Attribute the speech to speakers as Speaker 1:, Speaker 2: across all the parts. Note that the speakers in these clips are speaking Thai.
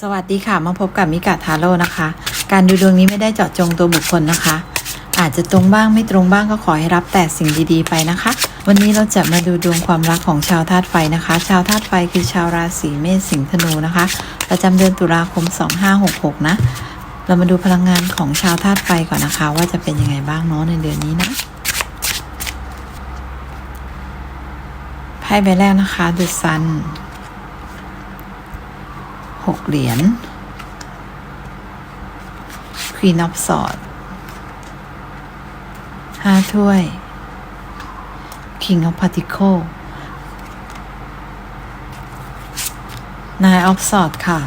Speaker 1: สวัสดีค่ะ มาพบกับมิกาทาโร่นะคะ การดูดวงนี้ไม่ได้เจาะจงตัวบุคคลนะคะ อาจจะตรงบ้างไม่ตรงบ้างก็ขอให้รับแต่สิ่งดีๆไปนะคะ วันนี้เราจะมาดูดวงความรักของชาวธาตุไฟนะคะ ชาวธาตุไฟคือชาวราศีเมษสิงห์ธนูนะคะ ประจำเดือนตุลาคม 2566 นะ เรามาดูพลังงานของชาวธาตุไฟก่อนนะคะ ว่าจะเป็นยังไงบ้างเนาะในเดือนนี้นะไพ่ใบแรกนะคะ The Sun หกเหรียญ Queen of Swords ห้าถ้วย King of Pentacles Nine of Swords ค่ะ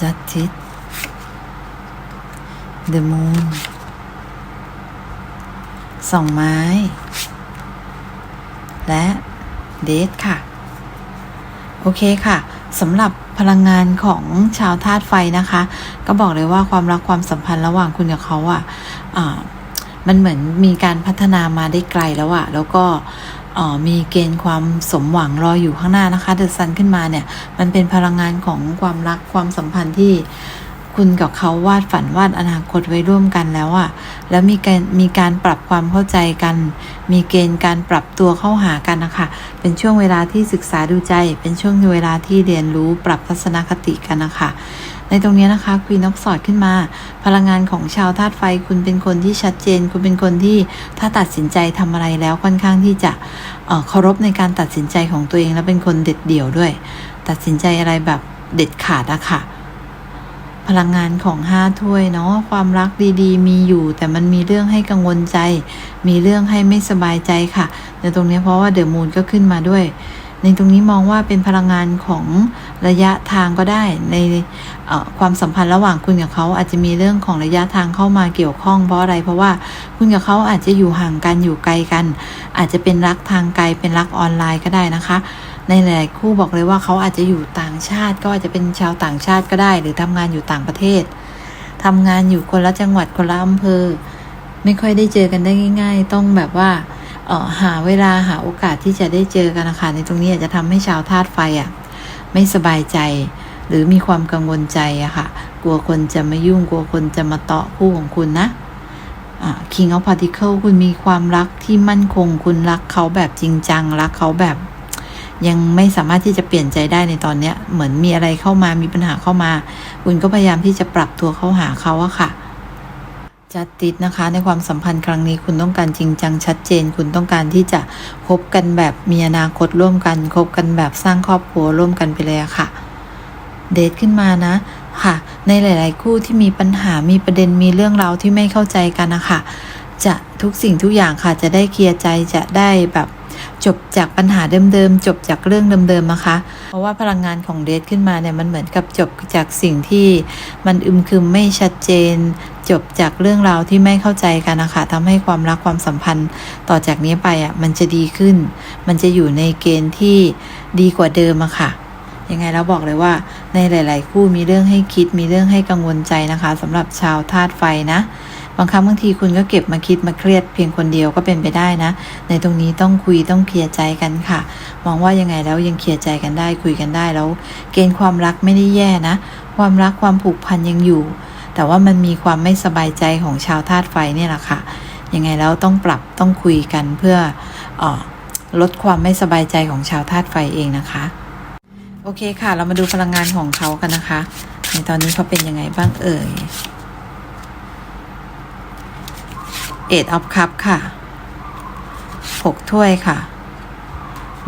Speaker 1: Justice The Moon สองไม้ และเดทค่ะ โอเคค่ะ สำหรับพลังงานของชาวธาตุไฟนะคะ ก็บอกเลยว่าความรักความสัมพันธ์ระหว่างคุณกับเขาอะ่ะอ่ามันเหมือนมีการพัฒนามาได้ไกลแล้วอะแล้วก็มีเกณฑ์ความสมหวังรออยู่ข้างหน้านะคะเดอะซันขึ้นมาเนี่ย มันเป็นพลังงานของความรักความสัมพันธ์ที่ คุณกับเขาวาดฝันวาดอนาคตไว้ร่วมกันแล้วอะแล้วมีการมีการปรับความเข้าใจกัน มีเกณฑ์การปรับตัวเข้าหากันนะคะ เป็นช่วงเวลาที่ศึกษาดูใจ เป็นช่วงเวลาที่เรียนรู้ปรับทัศนคติกันนะคะ ในตรงนี้นะคะควีนออฟสอดขึ้นมา พลังงานของชาวธาตุไฟ คุณเป็นคนที่ชัดเจน คุณเป็นคนที่ถ้าตัดสินใจทำอะไรแล้วค่อนข้างที่จะเเคารพในการตัดสินใจของตัวเองและเป็นคนเด็ดเดี่ยวด้วย ตัดสินใจอะไรแบบเด็ดขาดอะค่ะ พลังงานของห้าถ้วยเนาะความรักดีๆ มีอยู่ แต่มันมีเรื่องให้กังวลใจ มีเรื่องให้ไม่สบายใจค่ะในตรงนี้เพราะว่าเดอะมูนก็ขึ้นมาด้วย ในตรงนี้มองว่าเป็นพลังงานของระยะทางก็ได้ ในความสัมพันธ์ระหว่างคุณกับเขาอาจจะมีเรื่องของระยะทางเข้ามาเกี่ยวข้องเพราะอะไร เพราะว่าคุณกับเขาอาจจะอยู่ห่างกันอยู่ไกลกัน อาจจะเป็นรักทางไกลเป็นรักออนไลน์ก็ได้นะคะ ในหลายคู่บอกเลยว่าเขาอาจจะอยู่ต่างชาติ ก็อาจจะเป็นชาวต่างชาติก็ได้ หรือทำงานอยู่ต่างประเทศทำงานอยู่คนละจังหวัดคนละอำเภอ ไม่ค่อยได้เจอกันได้ง่าย ๆ ต้องแบบว่าเออหาเวลาหาโอกาสที่จะได้เจอกันนะคะในตรงนี้อาจจะทำให้ชาวธาตุไฟอะ่ะไม่สบายใจ หรือมีความกังวลใจอะค่ะ กลัวคนจะมายุ่งกลัวคนจะมาเตาะคู่ของคุณนะ King of Particle คุณมีความรักที่มั่นคง คุณรักเขาแบบจริงจัง รักเขาแบบ ยังไม่สามารถที่จะเปลี่ยนใจได้ในตอนนี้เหมือนมีอะไรเข้ามามีปัญหาเข้ามา คุณก็พยายามที่จะปรับตัวเข้าหาเขาอะค่ะจัดติดนะคะในความสัมพันธ์ครั้งนี้คุณต้องการจริงจังชัดเจน คุณต้องการที่จะคบกันแบบมีอนาคตร่วมกันคบกันแบบสร้างครอบครัวร่วมกันไปเลยอะค่ะ เดทขึ้นมานะค่ะ ในหลาย ๆ คู่ที่มีปัญหามีประเด็นมีเรื่องราวที่ไม่เข้าใจกันนะคะจะทุกสิ่งทุกอย่างค่ะจะได้เคลียร์ใจจะได้แบบ จบจากปัญหาเดิมๆจบจากเรื่องเดิมๆนะคะ เพราะว่าพลังงานของเดทขึ้นมาเนี่ยมันเหมือนกับจบจากสิ่งที่มันอึมครึมไม่ชัดเจน จบจากเรื่องราวที่ไม่เข้าใจกันนะคะทำให้ความรักความสัมพันธ์ต่อจากนี้ไปอะมันจะดีขึ้น มันจะอยู่ในเกณฑ์ที่ดีกว่าเดิมอะค่ะยังไงเราบอกเลยว่าในหลาย ๆ คู่มีเรื่องให้คิดมีเรื่องให้กังวลใจนะคะสำหรับชาวธาตุไฟนะ บางครั้งบางทีคุณก็เก็บมาคิดมาเครียดเพียงคนเดียวก็เป็นไปได้นะ ในตรงนี้ต้องคุยต้องเคลียร์ใจกันค่ะ มองว่ายังไงแล้วยังเคลียร์ใจกันได้คุยกันได้แล้ว เกณฑ์ความรักไม่ได้แย่นะ ความรักความผูกพันยังอยู่ แต่ว่ามันมีความไม่สบายใจของชาวธาตุไฟเนี่ยแหละค่ะยังไงแล้วต้องปรับต้องคุยกันเพื่ออลดความไม่สบายใจของชาวธาตุไฟเองนะคะ โอเคค่ะ เรามาดูพลังงานของเขากันนะคะ ในตอนนี้เขาเป็นยังไงบ้างเอ่ย เอ็ดออฟคัพค่ะหกถ้วยค่ะ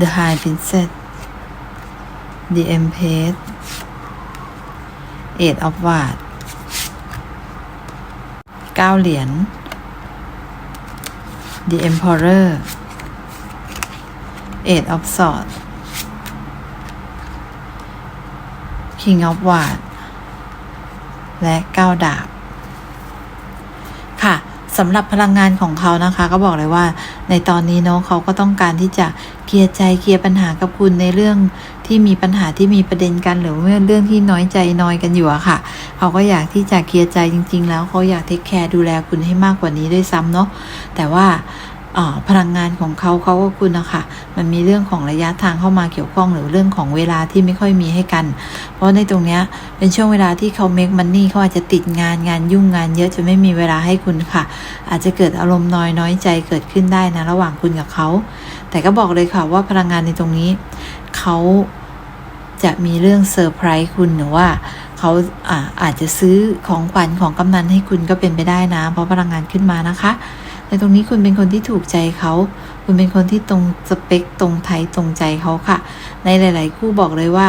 Speaker 1: The High Princess The Empress Eight of w a d เก้าเหรียญ The Emperor Eight of Swords King of w a d และเก้าดาบ สำหรับพลังงานของเขานะคะ ก็บอกเลยว่า ในตอนนี้เนาะเขาก็ต้องการที่จะเคลียร์ใจเคลียร์ปัญหากับคุณในเรื่องที่มีปัญหาที่มีประเด็นกันหรือว่าเรื่องที่น้อยใจน้อยกันอยู่อะค่ะ เขาก็อยากที่จะเคลียร์ใจจริง ๆ แล้วเขาอยากเทคแคร์ดูแลคุณให้มากกว่านี้ด้วยซ้ำเนาะแต่ว่าอ่า พลังงานของเขาเขาก็คุณนะคะมันมีเรื่องของระยะทางเข้ามาเกี่ยวข้องหรือเรื่องของเวลาที่ไม่ค่อยมีให้กัน เพราะในตรงเนี้ยเป็นช่วงเวลาที่เขาเมคมันนี่เขาอาจจะติดงานงานยุ่งงานเยอะจะไม่มีเวลาให้คุณค่ะ อาจจะเกิดอารมณ์น้อยน้อยใจเกิดขึ้นได้นะระหว่างคุณกับเขา แต่ก็บอกเลยค่ะว่าพลังงานในตรงนี้เขาจะมีเรื่องเซอร์ไพรส์คุณหรือว่าเขาอาอาจจะซื้อของขวัญของกำนันให้คุณก็เป็นไปได้นะ เพราะพลังงานขึ้นมานะคะ ในตรงนี้คุณเป็นคนที่ถูกใจเขา คุณเป็นคนที่ตรงสเปคตรงไทยตรงใจเขาค่ะ ในหลาย ๆ คู่บอกเลยว่า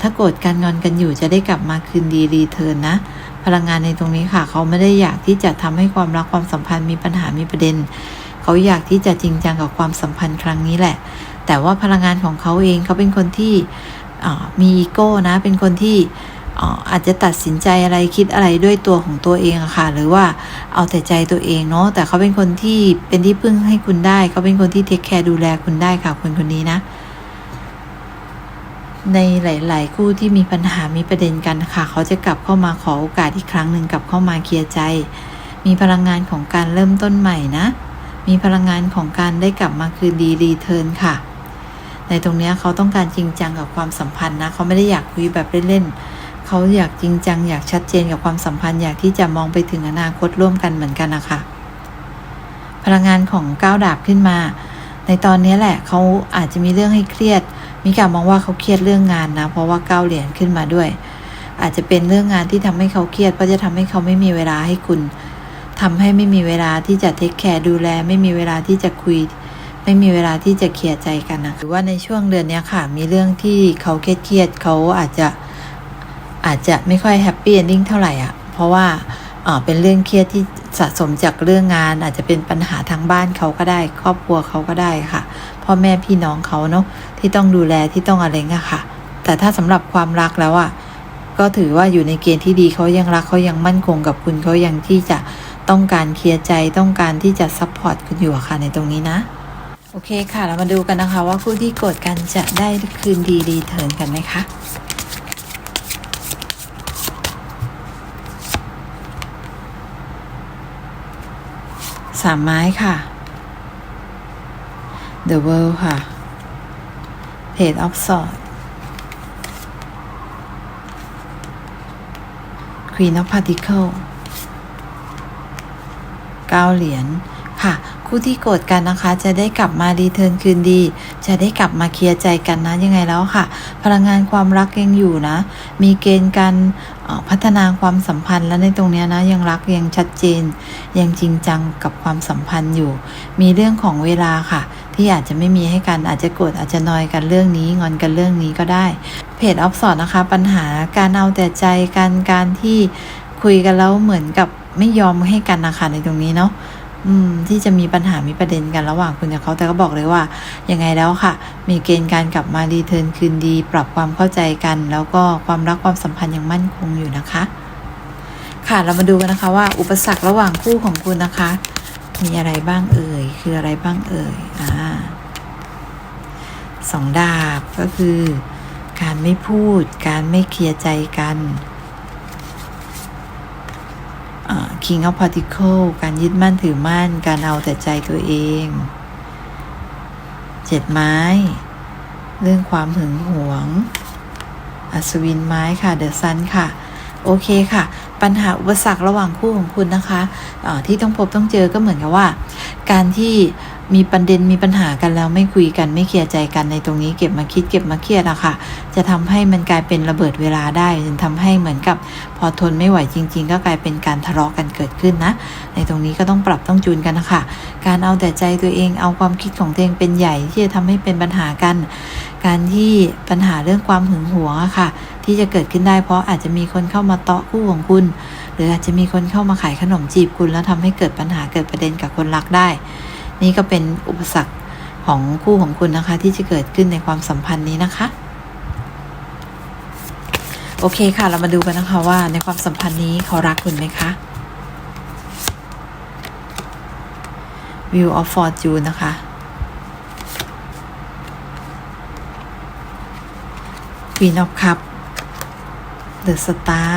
Speaker 1: ถ้าโกรธกันงอนกันอยู่จะได้กลับมาคืนดีรีเทิร์นนะ พลังงานในตรงนี้ค่ะ เขาไม่ได้อยากที่จะทำให้ความรักความสัมพันธ์มีปัญหามีประเด็น เขาอยากที่จะจริงจังกับความสัมพันธ์ครั้งนี้แหละ แต่ว่าพลังงานของเขาเองเขาเป็นคนที่มีอีโก้นะ เป็นคนที่ อาจจะตัดสินใจอะไรคิดอะไรด้วยตัวของตัวเองอะค่ะ หรือว่าเอาแต่ใจตัวเองเนาะแต่เขาเป็นคนที่เป็นที่พึ่งให้คุณได้ เขาเป็นคนที่เทคแคร์ดูแลคุณได้ค่ะคนคนนี้นะ ในหลาย ๆ คู่ที่มีปัญหามีประเด็นกันค่ะ เขาจะกลับเข้ามาขอโอกาสอีกครั้งหนึ่งกลับเข้ามาเคลียร์ใจ มีพลังงานของการเริ่มต้นใหม่นะ มีพลังงานของการได้กลับมาคืนดีรีเทิร์นค่ะ ในตรงนี้เขาต้องการจริงจังกับความสัมพันธ์นะเขาไม่ได้อยากคุยแบบเล่น ๆ เขาอยากจริงจัง อยากชัดเจนกับความสัมพันธ์อยากที่จะมองไปถึงอนาคตร่วมกันเหมือนกันนะคะพลังงานของก้าวดาบขึ้นมา ในตอนนี้แหละเขาอาจจะมีเรื่องให้เครียด มีการมองว่าเขาเครียดเรื่องงานนะ เพราะว่าก้าวเหรียญขึ้นมาด้วย อาจจะเป็นเรื่องงานที่ทำให้เขาเครียดเพราะจะทำให้เขาไม่มีเวลาให้คุณทำให้ไม่มีเวลาที่จะเทคแคร์ดูแล ไม่มีเวลาที่จะคุย ไม่มีเวลาที่จะเคลียร์ใจกันนะหรือว่าในช่วงเดือนนี้ค่ะ มีเรื่องที่เขาเครียดเครียดเขาอาจจะ อาจจะไม่ค่อยแฮปปี้เอนดิ้งเท่าไหร่อะ เพราะว่าเอ่อเป็นเรื่องเครียดที่สะสมจากเรื่องงาน อาจจะเป็นปัญหาทางบ้านเขาก็ได้ ครอบครัวเขาก็ได้ค่ะพ่อแม่พี่น้องเขาเนาะที่ต้องดูแลที่ต้องอะไรเงี้ยค่ะ แต่ถ้าสำหรับความรักแล้วอะก็ถือว่าอยู่ในเกณฑ์ที่ดีเขายังรักเขายังมั่นคงกับคุณเขายังที่จะต้องการเคลียร์ใจต้องการที่จะซัพพอร์ตคุณอยู่ค่ะในตรงนี้นะ โอเคค่ะ เรามาดูกันนะคะว่าคู่ที่โกรธกันจะได้คืนดีรีเทิร์นกันไหมคะ สามไม้ค่ะ The World ค่ะ Page of Swords Queen of Particle เก้าเหรียญค่ะ คู่ที่โกรธกันนะคะ จะได้กลับมารีเทิร์นคืนดี จะได้กลับมาเคลียร์ใจกันนะยังไงแล้วค่ะ พลังงานความรักยังอยู่นะ มีเกณฑ์การพัฒนาความสัมพันธ์และในตรงนี้นะยังรักยังชัดเจน ยังจริงจังกับความสัมพันธ์อยู่ มีเรื่องของเวลาค่ะ ที่อาจจะไม่มีให้กันอาจจะโกรธอาจจะนอยกันเรื่องนี้งอนกันเรื่องนี้ก็ได้เพจออฟสอนนะคะ ปัญหาการเอาแต่ใจกันการที่คุยกันแล้วเหมือนกับไม่ยอมให้กันนะคะในตรงนี้เนาะ อืม ที่จะมีปัญหามีประเด็นกันระหว่างคุณกับเขาแต่ก็บอกเลยว่ายังไงแล้วค่ะ มีเกณฑ์การกลับมารีเทิร์นคืนดี ปรับความเข้าใจกัน แล้วก็ความรักความสัมพันธ์ยังมั่นคงอยู่นะคะ ค่ะเรามาดูกันนะคะว่า อุปสรรคระหว่างคู่ของคุณนะคะ มีอะไรบ้างเอ่ย คืออะไรบ้างเอ่ยอ่าสองดาบก็คือ การไม่พูด การไม่เคลียร์ใจกันอ่า King of Particle การยึดมั่นถือมั่น การเอาแต่ใจตัวเอง เจ็ดไม้ เรื่องความหึงหวง อัศวินไม้ค่ะ เดอะซันค่ะ โอเคค่ะ ปัญหาอุปสรรคระหว่างคู่ของคุณนะคะะที่ต้องพบต้องเจอก็เหมือนกับว่า การที่ มีประเด็นมีปัญหากันแล้วไม่คุยกันไม่เคลียร์ใจกันในตรงนี้เก็บมาคิดเก็บมาเครียดอะค่ะ จะทำให้มันกลายเป็นระเบิดเวลาได้จนทำให้เหมือนกับ พอทนไม่ไหวจริง ๆ ก็กลายเป็นการทะเลาะกันเกิดขึ้นนะ ในตรงนี้ก็ต้องปรับต้องจูนกันนะคะการเอาแต่ใจตัวเองเอาความคิดของตัวเองเป็นใหญ่ที่จะทำให้เป็นปัญหากัน การที่ปัญหาเรื่องความหึงหวงอะค่ะ ที่จะเกิดขึ้นได้เพราะอาจจะมีคนเข้ามาเตาะคู่ของคุณ หรืออาจจะมีคนเข้ามาขายขนมจีบคุณแล้วทำให้เกิดปัญหาเกิดประเด็นกับคนรักได้ นี่ก็เป็นอุปสรรคของคู่ของคุณนะคะ ที่จะเกิดขึ้นในความสัมพันธ์นี้นะคะ โอเคค่ะ เรามาดูกันนะคะว่าในความสัมพันธ์นี้เขารักคุณไหมคะ View of Fortune นะคะ Queen of Cup The Star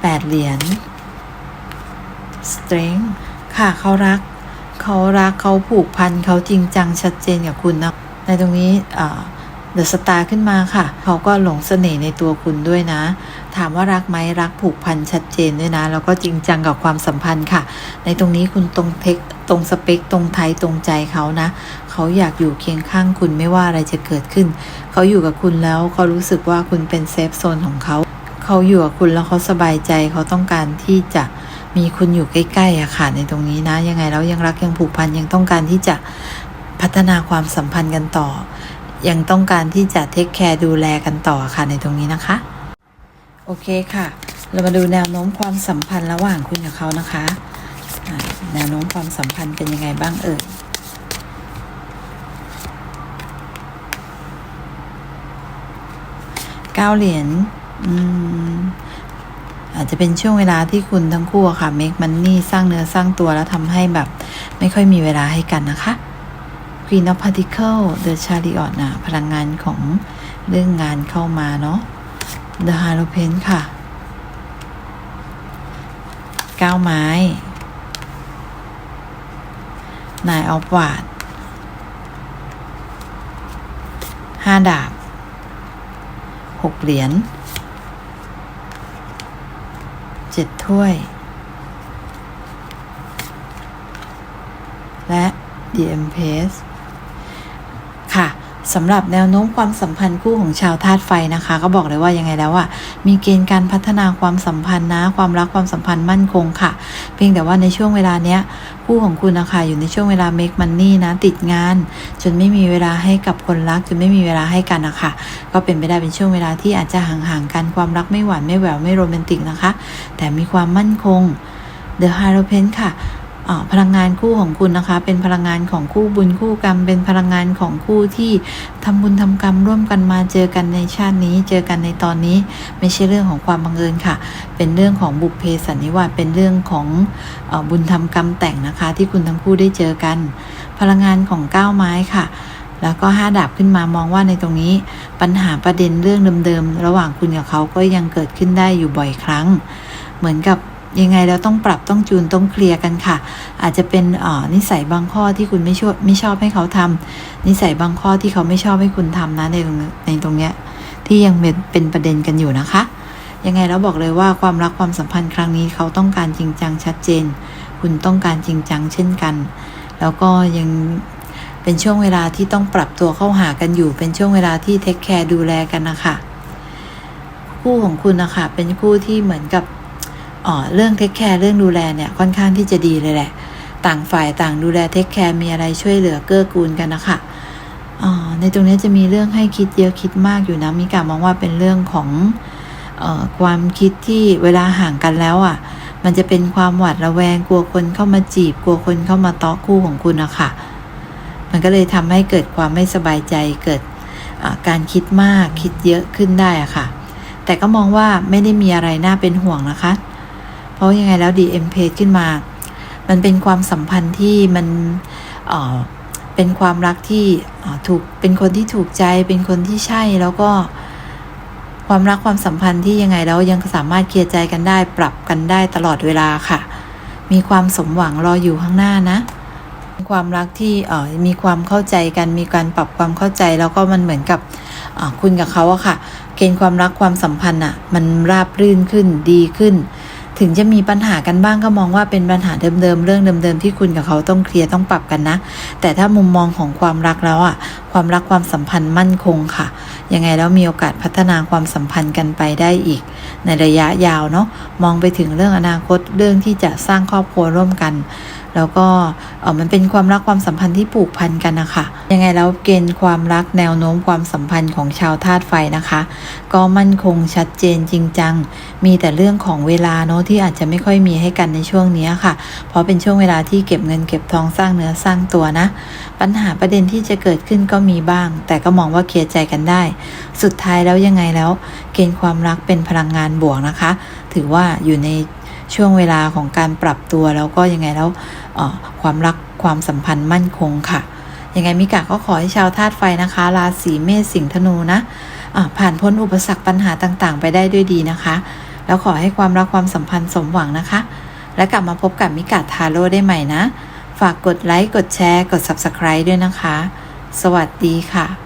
Speaker 1: แปดเหรียญ strength ค่ะเขารัก เขารักเขาผูกพันเขาจริงจังชัดเจนกับคุณนะ ในตรงนี้เดอะสตาร์ขึ้นมาค่ะ เขาก็หลงเสน่ห์ในตัวคุณด้วยนะ ถามว่ารักไหมรักผูกพันชัดเจนด้วยนะ แล้วก็จริงจังกับความสัมพันธ์ค่ะ ในตรงนี้คุณตรงเทคตรงสเปคตรงไทยตรงใจเขานะ เขาอยากอยู่เคียงข้างคุณไม่ว่าอะไรจะเกิดขึ้น เขาอยู่กับคุณแล้วเขารู้สึกว่าคุณเป็นเซฟโซนของเขา เขาอยู่กับคุณแล้วเขาสบายใจเขาต้องการที่จะ มีคุณอยู่ใกล้ๆอะค่ะในตรงนี้นะ ยังไงแล้วยังรักยังผูกพันยังต้องการที่จะพัฒนาความสัมพันธ์กันต่อ ยังต้องการที่จะเทคแคร์ดูแลกันต่อค่ะในตรงนี้นะคะ โอเคค่ะ เรามาดูแนวโน้มความสัมพันธ์ระหว่างคุณกับเขานะคะ แนวโน้มความสัมพันธ์เป็นยังไงบ้างเอ่ยเก้าเหรียญ อาจจะเป็นช่วงเวลาที่คุณทั้งคู่ค่ะ make money สร้างเนื้อสร้างตัวแล้วทำให้แบบ ไม่ค่อยมีเวลาให้กันนะคะ Queen of Particle The Chariot นะพลังงานของเรื่องงานเข้ามาเนาะ The Hierophant ค่ะเก้าไม้ Nine of w a d ห้าดาบหกเหรียญ เจ็ดถ้วย และ DMPS สำหรับแนวโน้มความสัมพันธ์คู่ของชาวธาตุไฟนะคะ ก็บอกเลยว่ายังไงแล้วอะมีเกณฑ์การพัฒนาความสัมพันธ์นะ ความรักความสัมพันธ์มั่นคงค่ะ เพียงแต่ว่าในช่วงเวลาเนี้ยคู่ของคุณนะคะอยู่ในช่วงเวลา make money นะ ติดงาน จนไม่มีเวลาให้กับคนรัก จนไม่มีเวลาให้กันนะคะก็เป็นไปได้เป็นช่วงเวลาที่อาจจะห่างๆกันความรักไม่หวานไม่แหววไม่โรแมนติกนะคะ แต่มีความมั่นคง The Hierophant ค่ะ พลังงานคู่ของคุณนะคะ เป็นพลังงานของคู่บุญคู่กรรม เป็นพลังงานของคู่ที่ทำบุญทำกรรมร่วมกันมาเจอกันในชาตินี้ เจอกันในตอนนี้ ไม่ใช่เรื่องของความบังเอิญค่ะ เป็นเรื่องของบุพเพสันนิวาสเป็นเรื่องของอบุญทำกรรมแต่งนะคะ ที่คุณทั้งคู่ได้เจอกัน พลังงานของก้าวไม้ค่ะแล้วก็ห้าดาบขึ้นมามองว่าในตรงนี้ ปัญหาประเด็นเรื่องเดิมๆ ระหว่างคุณกับเขาก็ยังเกิดขึ้นได้อยู่บ่อยครั้ง เหมือนกับ ยังไงแล้วต้องปรับต้องจูนต้องเคลียร์กันค่ะ อาจจะเป็นนิสัยบางข้อที่คุณไม่ชอบไม่ชอบให้เขาทำนิสัยบางข้อที่เขาไม่ชอบให้คุณทำนะในตรงในตรงเนี้ยที่ยังเป็นเป็นประเด็นกันอยู่นะคะ ยังไงแล้วบอกเลยว่าความรักความสัมพันธ์ครั้งนี้เขาต้องการจริงจังชัดเจน คุณต้องการจริงจังเช่นกัน แล้วก็ยังเป็นช่วงเวลาที่ต้องปรับตัวเข้าหากันอยู่ เป็นช่วงเวลาที่เทคแคร์ดูแลกันนะคะคู่ของคุณนะคะเป็นคู่ที่เหมือนกับ เรื่องเทคแคร์เรื่องดูแลเนี่ยค่อนข้างที่จะดีเลยแหละ ต่างฝ่ายต่างดูแลเทคแคร์มีอะไรช่วยเหลือเกื้อกูลกันนะคะออในตรงนี้จะมีเรื่องให้คิดเยอะคิดมากอยู่นะมีการมองว่าเป็นเรื่องของออความคิดที่เวลาห่างกันแล้วอะ่ะ มันจะเป็นความหวาดระแวงกลัวคนเข้ามาจีบ กลัวคนเข้ามาต้อคู่ของคุณนะคะมันก็เลยทำให้เกิดความไม่สบายใจเกิดการคิดมากคิดเยอะขึ้นได้อะค่ะ แต่ก็มองว่าไม่ได้มีอะไรน่าเป็นห่วงนะคะ เพราะยังไงแล้ว DM p a g e ขึ้นมา มันเป็นความสัมพันธ์ที่มันเเป็นความรักที่ถูกเป็นคนที่ถูกใจเป็นคนที่ใช่แล้วก็ความรักความสัมพันธ์ที่ยังไงแล้วยังสามารถเคลียร์ใจกันได้ ปรับกันได้ตลอดเวลาค่ะ มีความสมหวังรออยู่ข้างหน้านะ ความรักที่เออมีความเข้าใจกันมีการปรับความเข้าใจแล้วก็มันเหมือนกับคุณกับเขาอะค่ะ เกณฑ์ความรักความสัมพันธ์อะมันราบรื่นขึ้นดีขึ้น ถึงจะมีปัญหากันบ้างก็มองว่าเป็นปัญหาเดิมๆเรื่องเดิมๆที่คุณกับเขาต้องเคลียร์ต้องปรับกันนะ แต่ถ้ามุมมองของความรักแล้วอะ ความรักความสัมพันธ์มั่นคงค่ะ ยังไงแล้วมีโอกาสพัฒนาความสัมพันธ์กันไปได้อีก ในระยะยาวเนาะมองไปถึงเรื่องอนาคตเรื่องที่จะสร้างครอบครัวร่วมกัน แล้วก็เออมันเป็นความรักความสัมพันธ์ที่ผูกพันกันนะคะ ยังไงแล้วเกณฑ์ความรักแนวโน้มความสัมพันธ์ของชาวธาตุไฟนะคะ ก็มั่นคงชัดเจนจริงจัง มีแต่เรื่องของเวลาเนาะที่อาจจะไม่ค่อยมีให้กันในช่วงนี้ค่ะ เพราะเป็นช่วงเวลาที่เก็บเงินเก็บทองสร้างเนื้อสร้างตัวนะ ปัญหาประเด็นที่จะเกิดขึ้นก็มีบ้าง แต่ก็มองว่าเคลียร์ใจกันได้ สุดท้ายแล้วยังไงแล้ว เกณฑ์ความรักเป็นพลังงานบวกนะคะ ถือว่าอยู่ใน ช่วงเวลาของการปรับตัวแล้วก็ยังไงแล้วความรักความสัมพันธ์มั่นคงค่ะ ยังไงมิกะก็ขอให้ชาวธาตุไฟนะคะ ราศีเมษสิงห์ธนูนะะผ่านพ้นอุปสรรคปัญหาต่างๆ ไปได้ด้วยดีนะคะ แล้วขอให้ความรักความสัมพันธ์สมหวังนะคะ และกลับมาพบกับมิกาทาโร่ได้ใหม่นะ ฝากกดไลค์กดแชร์ กด Subscribe ด้วยนะคะ สวัสดีค่ะ